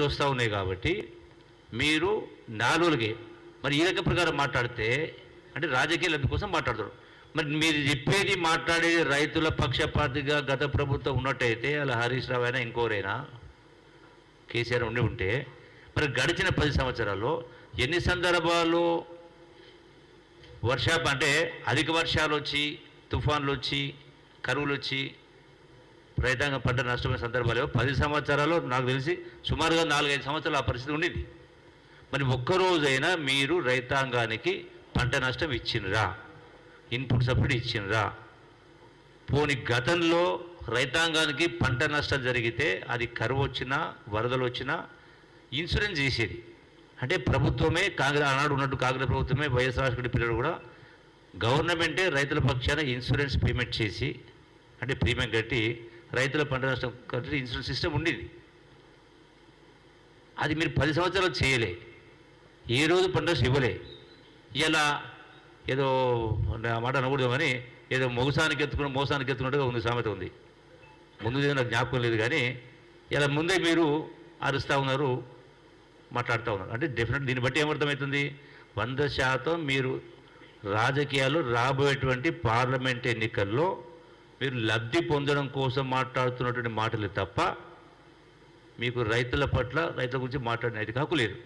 వస్తూ ఉన్నాయి కాబట్టి మీరు నాలుగులకే మరి ఈ రకం ప్రకారం మాట్లాడితే అంటే రాజకీయ లబ్ధి కోసం మాట్లాడతారు మరి మీరు చెప్పేది మాట్లాడేది రైతుల పక్షపాతిగా గత ప్రభుత్వం ఉన్నట్టయితే అలా హరీష్ రావు అయినా ఇంకోరైనా కేసీఆర్ ఉండి ఉంటే మరి గడిచిన పది సంవత్సరాల్లో ఎన్ని సందర్భాల్లో వర్షాప అంటే అధిక వర్షాలు వచ్చి తుఫాన్లు వచ్చి కరువులు వచ్చి రైతాంగ పంట నష్టమైన సందర్భాలు పది సంవత్సరాలు నాకు తెలిసి సుమారుగా నాలుగైదు సంవత్సరాలు ఆ పరిస్థితి ఉండింది. మరి ఒక్కరోజైనా మీరు రైతాంగానికి పంట నష్టం ఇచ్చినరా? Input subsidy ఇచ్చినరా? పోని గతంలో రైతాంగానికి పంట నష్టం జరిగితే అది కరువు వచ్చినా వరదలు వచ్చినా ఇన్సూరెన్స్ చేసేది. అంటే ప్రభుత్వమే కాంగ్రెస్ ఆనాడు ఉన్నట్టు కాంగ్రెస్ ప్రభుత్వమే వైఎస్ రాజశేఖర పిల్లలు కూడా గవర్నమెంటే రైతుల పక్షాన ఇన్సూరెన్స్ పేమెంట్ చేసి అంటే ప్రీమియం కట్టి రైతుల పంట నష్టం కట్టి ఇన్సూరెన్స్ సిస్టమ్ ఉండేది. అది మీరు పది సంవత్సరాలు చేయలే. ఏ రోజు పంట నష్టం ఇవ్వలే. ఇలా ఏదో మాట అనకూడదు కానీ ఏదో మొగసానికి ఎత్తుకున్న మోసానికి ఎత్తుకున్నట్టుగా ఉంది సామెత ఉంది. ముందు నాకు జ్ఞాపకం లేదు కానీ ఇలా ముందే మీరు అరుస్తూ ఉన్నారు మాట్లాడుతూ ఉన్నారు. అంటే డెఫినెట్ దీన్ని బట్టి ఏమర్థమవుతుంది? వంద శాతం మీరు రాజకీయాలు రాబోయేటువంటి పార్లమెంట్ ఎన్నికల్లో మీరు లబ్ధి పొందడం కోసం మాట్లాడుతున్నటువంటి మాటలు తప్ప మీకు రైతుల పట్ల రైతుల గురించి మాట్లాడిన హక్కు లేదు